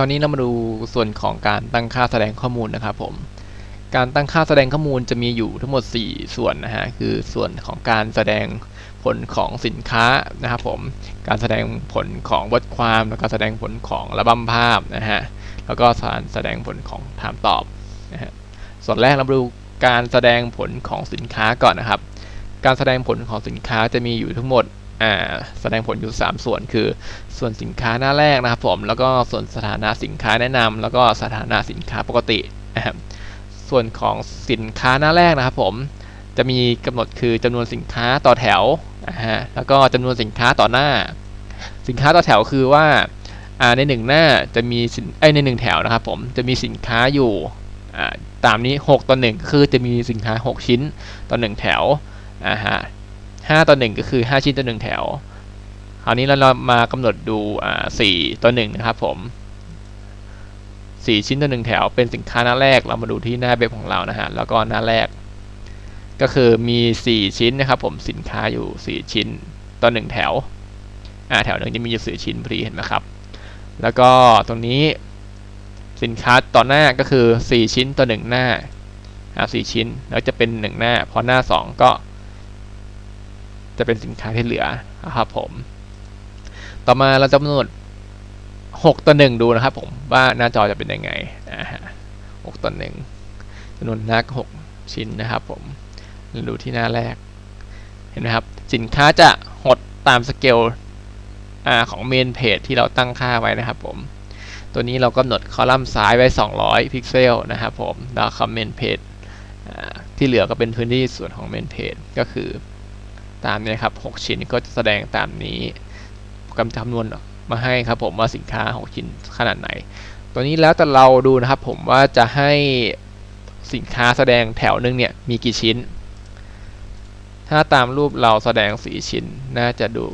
คราวนี้เรามาดูส่วนของการตั้งค่าแสดงข้อมูลนะครับผมการตั้งค่าแสดงข้อมูลจะมีอยู่ทั้งหมด 4 ส่วนนะฮะคือส่วนของการแสดงผลของสินค้านะครับผมการแสดงผลของบทความแล้วก็แสดงผลของระบำภาพนะฮะแล้วก็การแสดงผลของถามตอบนะฮะส่วนแรกเรามาดูการแสดงผลของสินค้าก่อนนะครับ การแสดงผลของสินค้าจะมีอยู่ทั้งหมด อ่าแสดงผลอยู่ 3 ส่วนคือส่วนสินค้าหน้าแรกนะครับผมแล้วก็ส่วนสถานะสินค้าแนะนำแล้วก็สถานะสินค้าปกตินะครับส่วนของสินค้าหน้าแรกนะครับผมจะมีกำหนดคือจำนวนสินค้าต่อแถวนะฮะแล้วก็จำนวนสินค้าต่อหน้า สินค้าต่อแถวคือว่าในหนึ่งหน้าจะมีสินไอในหนึ่งแถวนะครับผมจะมีสินค้าอยู่ตามนี้ 6 ต่อ 1 คือจะมีสินค้า 6 ชิ้นต่อ 1 แถวอ่าฮะ 5 ต่อ 1 ก็คือ 5 ชิ้นต่อ 1 แถว คราวนี้เรามากำหนดดูอ่า4ต่อ 1 นะครับผม 4 ชิ้นต่อ 1 แถว เป็นสินค้าหน้าแรก เรามาดูที่หน้าเว็บของเรานะฮะ แล้วก็หน้าแรก ก็คือมี 4 ชิ้นนะครับผมสินค้าอยู่ 4 ชิ้นต่อ 1 แถวอ่าแถวหนึ่งจะมีอยู่4ชิ้นพอดีเห็นไหมครับ แล้วก็ตรงนี้สินค้าต่อหน้าก็คือ 4 ชิ้นต่อ 1 หน้าอ่า4ชิ้น แล้วจะเป็น 1 หน้า พอหน้า 2 ก็ จะเป็นสินค้าที่เหลือนะครับผม ต่อมาเราจะกำหนด6ต่อ1ดูนะครับผมว่าหน้าจอจะเป็นยังไงอ่าฮะ6ต่อ1จำนวนหน้า6ชิ้นนะครับผมเราดูที่หน้าแรกเห็นไหมครับ สินค้าจะหดตามสเกลของเมนเพจที่เราตั้งค่าไว้นะครับผม ตัวนี้เรากำหนดคอลัมน์ซ้ายไว้ 200 พิกเซลนะครับผมแล้วคอมเมนต์เพจที่เหลือก็เป็นพื้นที่ส่วนของเมนเพจก็คือ ตามนี้ครับ 6 ชิ้นก็จะแสดงตามนี้กำจำนวนมาให้ครับผมว่าสินค้า 6 ชิ้นขนาดไหน ตัวนี้แล้วแต่เราดูนะครับผมว่าจะให้สินค้าแสดงแถวนึงเนี่ยมีกี่ชิ้น ถ้าตามรูปเราแสดง 4 ชิ้นน่าจะดู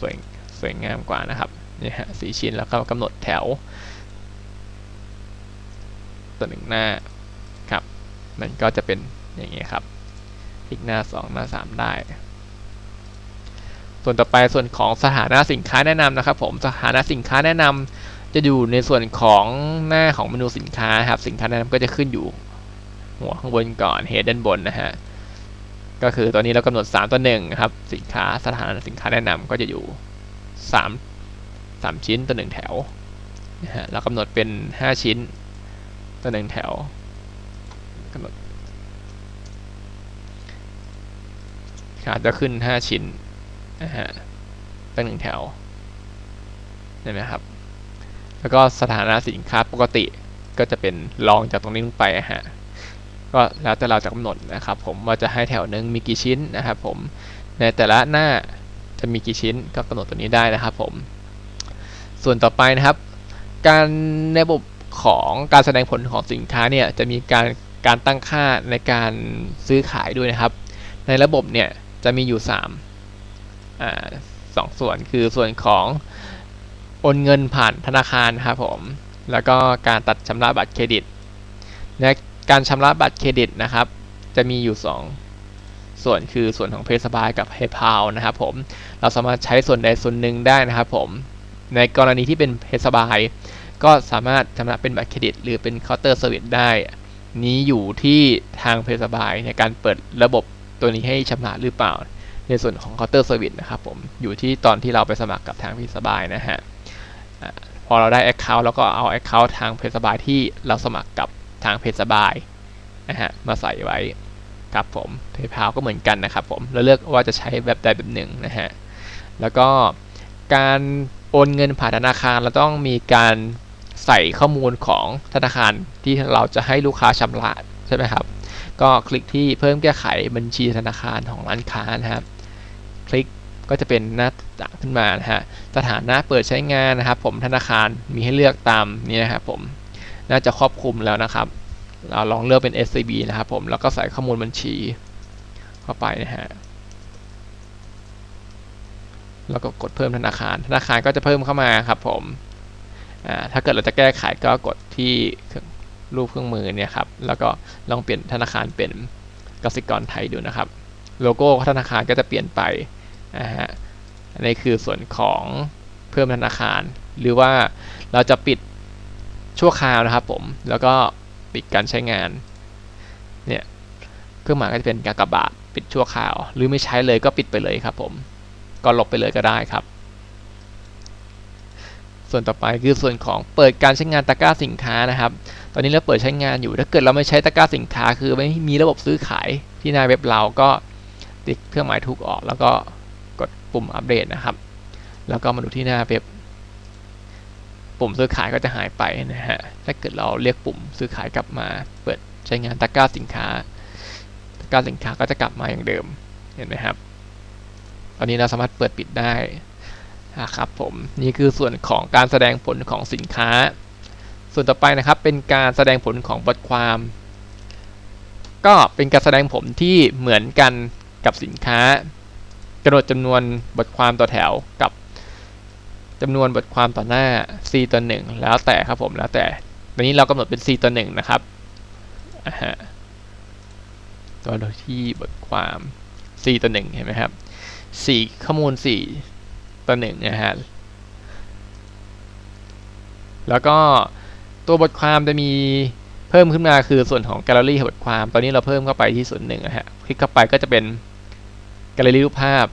สวยสวยงามกว่านะครับนี่ฮะสีชิ้นแล้วก็กำหนดแถว ตัวหนึ่งหน้าครับ มันก็จะเป็นอย่างนี้ครับ อีกหน้า 2 หน้า 3 ได้ ส่วนต่อไปส่วนของสถานะสินค้าแนะนำนะครับ ผมสถานะสินค้าแนะนำจะอยู่ในส่วนของหน้าของเมนูสินค้าครับสินค้าแนะนำก็จะขึ้นอยู่ หัวข้างบนก่อนเฮดด้านบนนะฮะก็คือตอนนี้เรากำหนด 3 ตัว1ครับ สินค้าสถานะสินค้าแนะนำก็จะอยู่สามสามชิ้นต่อหนึ่งแถวนะฮะเรากำหนดเป็นห้าชิ้นต่อหนึ่งแถวกำหนดขาจะขึ้นห้าชิ้น นะฮะต่อหนึ่งแถวเห็นไหมครับ แล้วก็สถานะสินค้าปกติก็จะเป็นรองจากตรงนี้ลงไปฮะก็แล้วแต่เราจะกำหนดนะครับ ผมว่าจะให้แถวหนึ่งมีกี่ชิ้นนะครับ ผมในแต่ละหน้าจะมีกี่ชิ้นก็กำหนดตัวนี้ได้นะครับ ผม ส่วนต่อไปนะครับ การในระบบของการแสดงผลของสินค้าเนี่ยจะมีการการตั้งค่าในการซื้อขายด้วยนะครับ ในระบบเนี่ยจะมีอยู่ 3 สองส่วนคือส่วนของโอนเงินผ่านธนาคารครับผม แล้วก็การตัดชำระบัตรเครดิตในการชำระบัตรเครดิตนะครับ จะมีอยู่ 2 ส่วนคือส่วนของเพย์สบายกับ PayPal นะครับผม เราสามารถใช้ส่วนใดส่วนหนึ่งได้นะครับผม ในกรณีที่เป็นเพย์สบายก็สามารถชำระเป็นบัตรเครดิต หรือเป็นเคาน์เตอร์เซอร์วิสได้ นี้อยู่ที่ทางเพย์สบายในการเปิดระบบตัวนี้ให้ชำระหรือเปล่า ในส่วนของเคาน์เตอร์เซอร์วิสนะครับผมอยู่ที่ตอนที่เราไปสมัครกับทางเพย์สบายนะฮะพอเราได้ Account แล้วก็เอา Account ทางเพย์สบายที่เราสมัครกับทางเพย์สบายนะฮะมาใส่ไว้ครับผม PayPal ก็เหมือนกันนะครับผมเราเลือกว่าจะใช้แบบใดแบบหนึ่งนะฮะแล้วก็การโอนเงินผ่านธนาคารเราต้องมีการใส่ข้อมูลของธนาคารที่เราจะให้ลูกค้าชำระใช่ไหมครับ ก็คลิกที่เพิ่มแก้ไขบัญชีธนาคารของร้านค้านะครับ คลิกก็จะเป็นหน้าต่างขึ้นมานะฮะสถานะเปิดใช้งานนะครับ ผมธนาคารมีให้เลือกตามนี้นะครับผมน่าจะครอบคลุมแล้วนะครับ เราลองเลือกเป็น SCB นะครับผมแล้วก็ใส่ข้อมูลบัญชีเข้าไปนะฮะแล้วก็กดเพิ่มธนาคาร ธนาคารก็จะเพิ่มเข้ามาครับผมถ้าเกิดเราจะแก้ไขก็กดที่รูปเครื่องมือเนี่ยครับ แล้วก็ลองเปลี่ยนธนาคารเป็นกสิกรไทยดูนะครับ โลโก้ธนาคารก็จะเปลี่ยนไป นะฮะอันนี้คือส่วนของเพิ่มธนาคาร หรือว่าเราจะปิดชั่วคราวนะครับผมแล้วก็ปิดการใช้งานเนี่ยเครื่องหมายก็จะเป็นกากบาทปิดชั่วคราว หรือไม่ใช้เลยก็ปิดไปเลยครับผมก็ลบไปเลยก็ได้ครับ ส่วนต่อไปคือส่วนของเปิดการใช้งานตะกร้าสินค้านะครับ ตอนนี้เราเปิดใช้งานอยู่ถ้าเกิดเราไม่ใช้ตะกร้าสินค้า คือไม่มีระบบซื้อขายที่หน้าเว็บเราก็ติดเครื่องหมายถูกออกแล้วก็ ดปุ่มอัปเดตนะครับ แล้วก็มาดูที่หน้าเว็บ ปุ่มซื้อขายก็จะหายไปนะฮะ ถ้าเกิดเราเรียกปุ่มซื้อขายกลับมา เปิดใช้งานตะกร้าสินค้า ตะกร้าสินค้าก็จะกลับมาอย่างเดิม เห็นไหมครับ ตอนนี้เราสามารถเปิดปิดได้นะครับผม นี่คือส่วนของการแสดงผลของสินค้า ส่วนต่อไปนะครับ เป็นการแสดงผลของบทความ ก็เป็นการแสดงผลที่เหมือนกันกับสินค้า กำหนดจำนวนบทความต่อแถวกับจำนวนบทความต่อหน้า c ต่อหนึ่งแล้วแต่ครับผมแล้วแต่ตอนนี้เรากำหนดเป็น c ต่อหนึ่งนะครับตัวโดยที่บทความ c ต่อหนึ่งเห็นไหมครับสี่ข้อมูลสี่ต่อหนึ่งนะฮะแล้วก็ตัวบทความจะมีเพิ่มขึ้นมาคือส่วนของแกลเลอรี่บทความ ตอนนี้เราเพิ่มเข้าไปที่ส่วนหนึ่งนะฮะ คลิกเข้าไปก็จะเป็น แกลเลอรี่รูปภาพ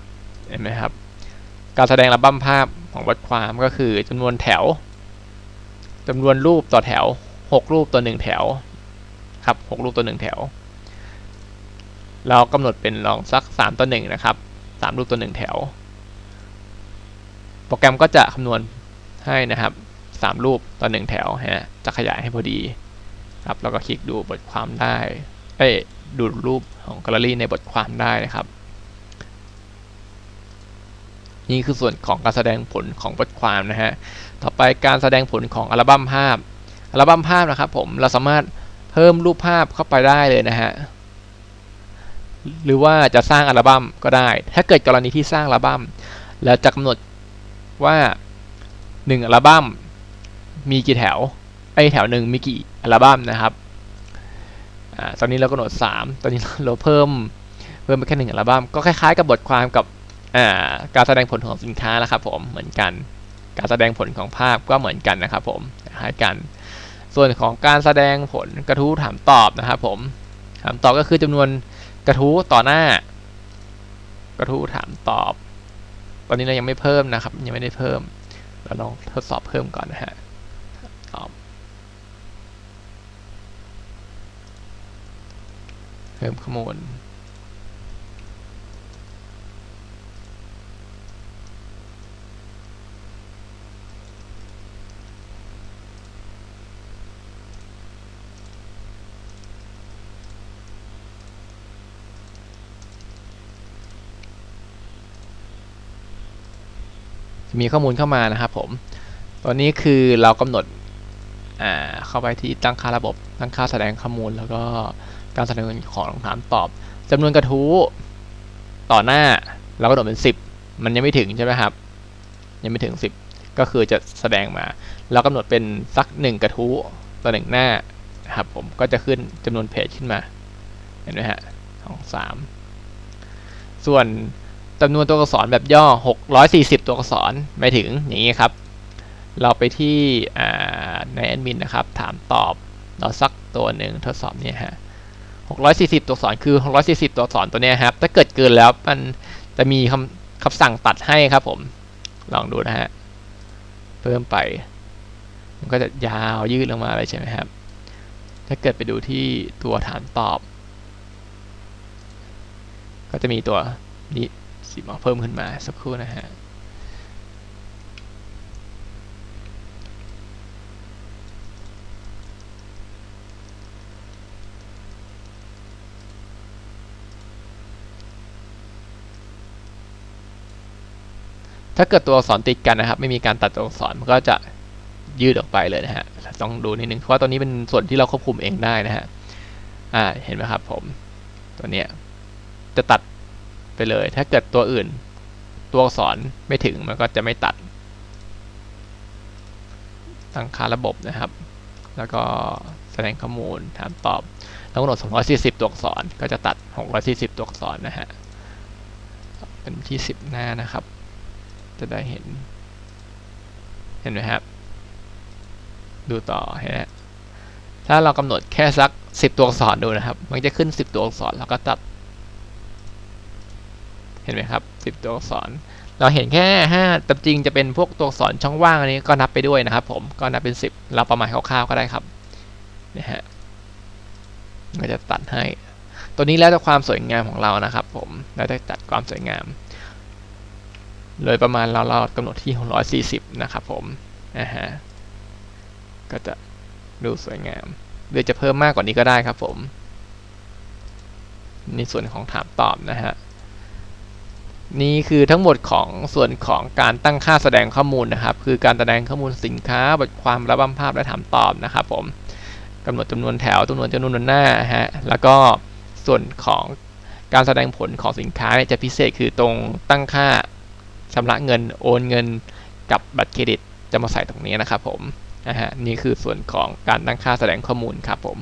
เห็นไหมครับ การแสดงระบัมภาพของบทความก็คือจำนวนแถวจำนวนรูปต่อแถว 6 รูปต่อ 1 แถวครับ6รูปต่อ 1 แถว เรากำหนดเป็นลองสัก 3 ต่อ 1 นะครับ 3 รูปต่อ 1 แถว โปรแกรมก็จะคำนวณให้นะครับ 3 รูปต่อ 1 แถวฮะจะขยายให้พอดีครับแล้วก็คลิกดูบทความได้ เอ้ดูรูปของแกลเลอรี่ในบทความได้นะครับ นี่คือส่วนของการแสดงผลของบทความนะฮะ ต่อไปการแสดงผลของอัลบั้มภาพ อัลบั้มภาพนะครับผมเราสามารถเพิ่มรูปภาพเข้าไปได้เลยนะฮะ หรือว่าจะสร้างอัลบั้มก็ได้ ถ้าเกิดกรณีที่สร้างอัลบั้ม แล้วจะกำหนดว่า1อัลบั้มมีกี่แถว ไอแถวหนึ่งมีกี่อัลบั้มนะครับอตอนนี้เรากำหนด 3 ตอนนี้เราเพิ่มเพิ่มไปแค่หนึ่งอัลบั้ม ก็คล้ายๆกับบทความกับ การแสดงผลของสินค้าแล้วครับผมเหมือนกัน การแสดงผลของภาพก็เหมือนกันนะครับผมคล้ายกัน ส่วนของการแสดงผลกระทู้ถามตอบนะครับผมถามตอบก็คือจำนวนกระทู้ต่อหน้า กระทู้ถามตอบ ตอนนี้เรายังไม่เพิ่มนะครับ ยังไม่ได้เพิ่ม เราลองทดสอบเพิ่มก่อนนะฮะตอบเพิ่มข้อมูล มีข้อมูลเข้ามานะครับผมตอนนี้คือเรากำหนดเข้าไปที่ตั้งค่าระบบ ตั้งค่าแสดงข้อมูล แล้วก็การแสดงของถามตอบจำนวนกระทู้ต่อหน้าเรากำหนดเป็น 10 มันยังไม่ถึงใช่ไหมครับ ยังไม่ถึง 10 ก็คือจะแสดงมา เรากำหนดเป็นสัก 1 กระทู้ต่อหนึ่งหน้าครับผมก็จะขึ้นจำนวนเพจขึ้นมา เห็นไหมฮะสองสามส่วน จำนวนตัวอักษรแบบย่อ 640 ตัวอักษรไม่ถึงอย่างนี้ครับ เราไปที่ในแอดมินนะครับ ถามตอบเราสักตัวหนึ่งทดสอบเนี่ยฮะ 640 ตัวอักษรคือ 640 ตัวอักษรตัวเนี้ยครับ ถ้าเกิดเกินแล้วมันจะมีคำคำสั่งตัดให้ครับผม ลองดูนะฮะ เพิ่มไป มันก็จะยาวยืดลงมาเลยใช่ไหมครับ ถ้าเกิดไปดูที่ตัวถามตอบ ก็จะมีตัวนี้ สีมาเพิ่มขึ้นมาสักครู่นะฮะถ้าเกิดตัวอักษรติดกันนะครับ ไม่มีการตัดตัวอักษรมันก็จะยืดออกไปเลยนะฮะต้องดูนิดนึงเพราะว่าตัวนี้เป็นส่วนที่เราควบคุมเองได้นะฮะอ่าเห็นไหมครับผม ตัวเนี้ยจะตัด ไปเลย ถ้าเกิดตัวอื่น ตัวอักษรไม่ถึงมันก็จะไม่ตัด ตั้งค่าระบบนะครับ แล้วก็แสดงข้อมูลถามตอบต้องกำหนด240 ตัวอักษรก็จะตัด 640 ตัวอักษรนะฮะ เป็นที่ 10 หน้านะครับ จะได้เห็น เห็นไหมครับ ดูต่อเห็นไหมถ้าเรากำหนดแค่สักสิบตัวอักษรดูนะครับ มันจะขึ้นสิบตัวอักษรแล้วก็ตัด เห็นไหมครับสิบตัวอักษร เราเห็นแค่ห้าแต่จริงจะเป็นพวกตัวอักษรช่องว่างอันนี้ก็นับไปด้วยนะครับ ผมก็นับเป็นสิบเราประมาณคร่าวๆก็ได้ครับนะฮะก็จะตัดให้ ตัวนี้แล้วแต่ความสวยงามของเรานะครับ ผมแล้วแต่จัดความสวยงาม เลยประมาณเราเรากำหนดที่640 นะครับ ผมอ่าฮะก็จะดูสวยงามหรือจะเพิ่มมากกว่านี้ก็ได้ครับผมในส่วนของถามตอบนะฮะ นี่คือทั้งหมดของส่วนของการตั้งค่าแสดงข้อมูลนะครับ คือการแสดงข้อมูลสินค้าบทความระบำภาพและถามตอบนะครับผมกำหนดจำนวนแถวจำนวนจำนวนหน้าฮะแล้วก็ส่วนของการแสดงผลของสินค้าเนี่ยจะพิเศษคือตรงตั้งค่าชำระเงินโอนเงินกับบัตรเครดิตจะมาใส่ตรงนี้นะครับผมนะฮะนี่คือส่วนของการตั้งค่าแสดงข้อมูลครับผม